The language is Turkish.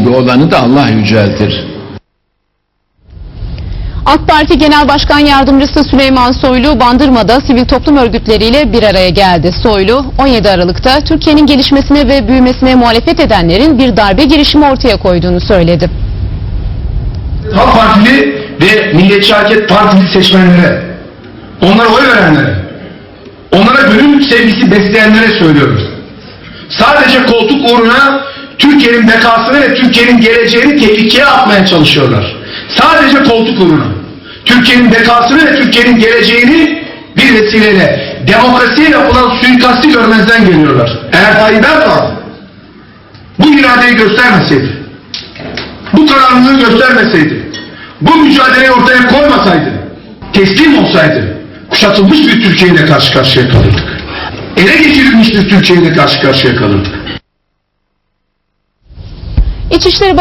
gibi olanı da Allah yüceltir. AK Parti Genel Başkan Yardımcısı Süleyman Soylu Bandırma'da sivil toplum örgütleriyle bir araya geldi. Soylu 17 Aralık'ta Türkiye'nin gelişmesine ve büyümesine muhalefet edenlerin bir darbe girişimi ortaya koyduğunu söyledi. Halk Partili ve Milliyetçi Hareket Partili seçmenlere, onlara oy verenlere, onlara gönül sevgisi besleyenlere söylüyoruz. Sadece koltuk uğruna Türkiye'nin bekasını ve Türkiye'nin geleceğini tehlikeye atmaya çalışıyorlar. Sadece koltuk uğruna. Türkiye'nin bekasını ve Türkiye'nin geleceğini bir vesileyle demokrasiye yapılan suikasti görmezden geliyorlar. Eğer Tayyip Erdoğan bu iradeyi göstermeseydi, bu kararlılığı göstermeseydi, bu mücadeleyi ortaya koymasaydı, teslim olsaydı, kuşatılmış bir Türkiye ile karşı karşıya kalırdık. Ele geçirilmiş bir Türkiye ile karşı karşıya kalırdık. পঁচিশের